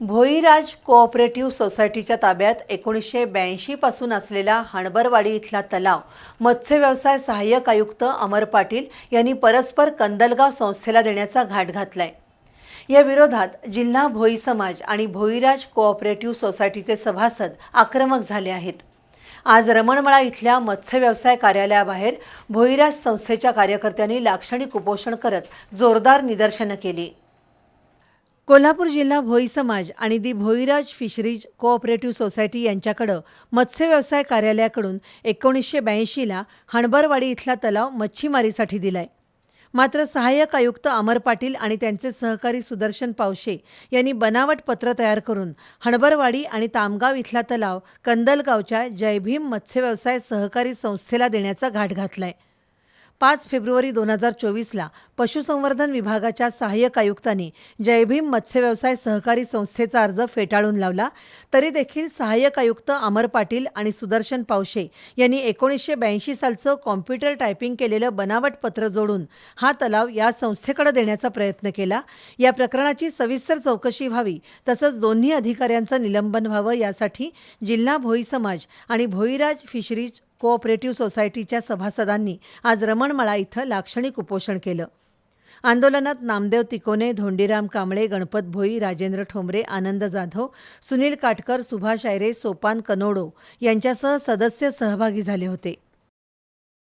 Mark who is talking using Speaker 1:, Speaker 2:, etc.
Speaker 1: भोईराज cooperative सोसायटीच्या ताब्यात एकोणीसशे ब्याऐंशीपासून असलेला हणबरवाडी इथला तलाव मत्स्यव्यवसाय सहाय्यक आयुक्त अमर पाटील यांनी परस्पर कंदलगाव संस्थेला देण्याचा घाट घातलाय. या विरोधात जिल्हा भोई समाज आणि भोईराज कोऑपरेटिव्ह सोसायटीचे सभासद आक्रमक झाले आहेत. आज रमणमळा इथल्या मत्स्यव्यवसाय कार्यालयाबाहेर भोईराज संस्थेच्या कार्यकर्त्यांनी लाक्षणिक उपोषण करत जोरदार निदर्शनं केली. कोल्हापूर जिल्हा भोई समाज आणि the Bhoiraj fisheries cooperative society यांच्याकडं मत्स्य व्यवसाय कार्यालयाकडून एकोणीसशे ब्याऐंशीला हणबरवाडी इथला तलाव मच्छीमारीसाठी दिलाय. मात्र सहाय्यक आयुक्त अमर पाटील आणि त्यांचे सहकारी सुदर्शन पावशे यांनी बनावट पत्र तयार करून हणबरवाडी आणि तामगाव इथला तलाव कंदलगावच्या जयभीम मत्स्यव्यवसाय सहकारी संस्थेला देण्याचा घाट घातलाय. पाच फेब्रुवारी दोन हजार चोवीसला पशुसंवर्धन विभागाच्या सहाय्यक आयुक्तांनी जयभीम मत्स्य व्यवसाय सहकारी संस्थेचा अर्ज फेटाळून लावला. तरी देखील सहाय्यक आयुक्त अमर पाटील आणि सुदर्शन पावशे यांनी एकोणीसशे ब्याऐंशी सालचं कॉम्प्युटर टायपिंग केलेलं बनावट पत्र जोडून हा तलाव या संस्थेकडे देण्याचा प्रयत्न केला. या प्रकरणाची सविस्तर चौकशी व्हावी तसंच दोन्ही अधिकाऱ्यांचं निलंबन व्हावं यासाठी जिल्हा भोई समाज आणि भोईराज फिशरीज कोऑपरेटिव्ह सोसायटीच्या सभासदांनी आज रमणमळा इथं लाक्षणिक उपोषण केलं. आंदोलनात नामदेव तिकोने धोंडीराम कांबळे गणपत भोई राजेंद्र ठोंबरे आनंद जाधव सुनील काटकर सुभाष आयरे सोपान कनोडो यांच्यासह सदस्य सहभागी झाले होते.